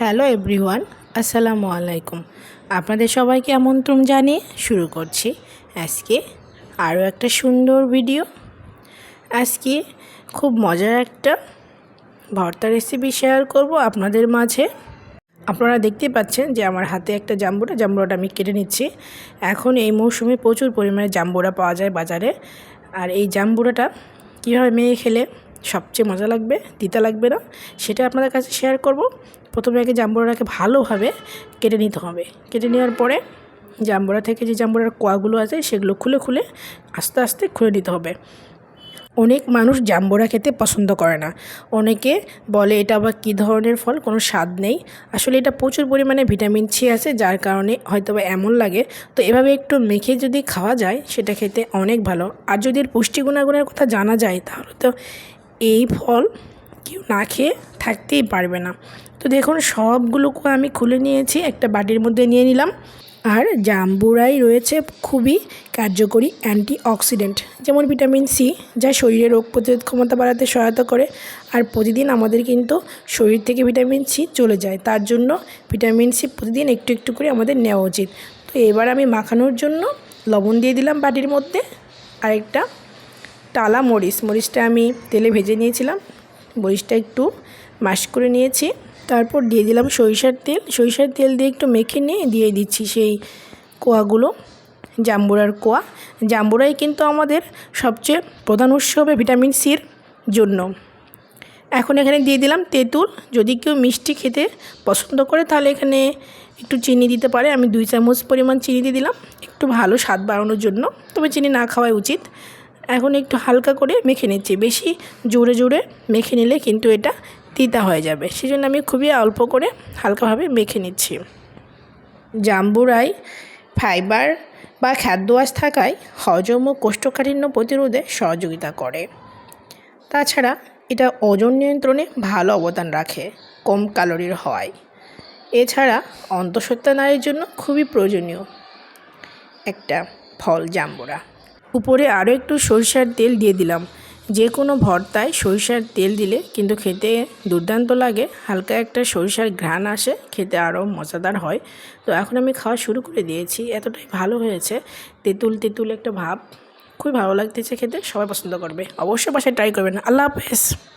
Hello everyone, আসসালামু আলাইকুম। আপনাদের সবাইকে আমন্ত্রণ জানিয়ে শুরু করছি আজকে আরও একটা সুন্দর ভিডিও। আজকে খুব মজার একটা ভর্তা রেসিপি শেয়ার করব আপনাদের মাঝে। আপনারা দেখতে পাচ্ছেন যে আমার হাতে একটা জাম্বুরা জাম্বুরাটা আমি কেটে নিচ্ছি। এখন এই মৌসুমে প্রচুর পরিমাণে জাম্বুরা পাওয়া যায় বাজারে। আর এই জাম্বুরাটা কীভাবে মেয়ে খেলে সবচেয়ে মজা লাগবে দিতে লাগবে না, সেটা আপনাদের কাছে শেয়ার করব। প্রথমে আগে জাম্বুরাটাকে ভালোভাবে কেটে নিতে হবে। কেটে নেওয়ার পরে জাম্বুরা থেকে যে জাম্বুরার কোয়াগুলো আছে সেগুলো খুলে খুলে আস্তে আস্তে খুলে নিতে হবে। অনেক মানুষ জাম্বুরা খেতে পছন্দ করে না। অনেকে বলে, এটা আবার কী ধরনের ফল? কোনো স্বাদ নেই। আসলে এটা প্রচুর পরিমাণে ভিটামিন সি আছে, যার কারণে হয়তো বা এমন লাগে। তো এভাবে একটু মেখে যদি খাওয়া যায়, সেটা খেতে অনেক ভালো। আর যদি এর পুষ্টি গুণাগুণের কথা জানা যায়, তাহলে তো এই ফল কেউ না খেয়ে থাকতেই পারবে না। তো দেখুন, সবগুলোকে আমি খুলে নিয়েছি, একটা বাটির মধ্যে নিয়ে নিলাম। আর জাম্বুরাই রয়েছে খুবই কার্যকরী অ্যান্টি অক্সিডেন্ট যেমন ভিটামিন সি, যা শরীরে রোগ প্রতিরোধ ক্ষমতা বাড়াতে সহায়তা করে। আর প্রতিদিন আমাদের কিন্তু শরীর থেকে ভিটামিন সি চলে যায়, তার জন্য ভিটামিন সি প্রতিদিন একটু একটু করে আমাদের নেওয়া উচিত। তো এবার আমি মাখানোর জন্য লবণ দিয়ে দিলাম বাটির মধ্যে। আরেকটা টালা মরিচ, মরিচটা আমি তেলে ভেজে নিয়েছিলাম। মরিচটা একটু মাশ করে নিয়েছি। তারপর দিয়ে দিলাম সরিষার তেল। সরিষার তেল দিয়ে একটু মেখে নিয়ে দিয়ে দিচ্ছি সেই কোয়াগুলো, জাম্বুরার কোয়া। জাম্বুরাই কিন্তু আমাদের সবচেয়ে প্রধান উৎস হবে ভিটামিন সির জন্য। এখন এখানে দিয়ে দিলাম তেঁতুল। যদি কেউ মিষ্টি খেতে পছন্দ করে, তাহলে এখানে একটু চিনি দিতে পারে। আমি দুই চামচ পরিমাণ চিনি দিয়ে দিলাম। একটু ভালো স্বাদ বাড়ানোর জন্য। তবে চিনি না খাওয়াই উচিত। এখন একটু হালকা করে মেখে নিচ্ছি। বেশি জোরে জোরে মেখে নিলে কিন্তু এটা তিতা হয়ে যাবে। সেজন্য আমি খুবই অল্প করে হালকাভাবে মেখে নিচ্ছি। জাম্বুরাই ফাইবার বা খাদ্য আঁশ থাকায় হজম ও কোষ্ঠকাঠিন্য প্রতিরোধে সহযোগিতা করে। তাছাড়া এটা ওজন নিয়ন্ত্রণে ভালো অবদান রাখে, কম ক্যালোরির হয়। এছাড়া অন্তঃসত্ত্বা নারীর জন্য খুবই প্রয়োজনীয় একটা ফল জাম্বুরা। উপরে আরও একটু সরিষার তেল দিয়ে দিলাম। যে কোনো ভর্তায় সরিষার তেল দিলে কিন্তু খেতে দুর্দান্ত লাগে। হালকা একটা সরিষার ঘ্রাণ আসে, খেতে আরও মজাদার হয়। তো এখন আমি খাওয়া শুরু করে দিয়েছি। এতটাই ভালো হয়েছে। তেঁতুল তেঁতুল একটা ভাব। খুবই ভালো লাগতেছে খেতে, সবাই পছন্দ করবে। অবশ্যই বাসায় ট্রাই করবেন। আল্লাহ হাফেজ।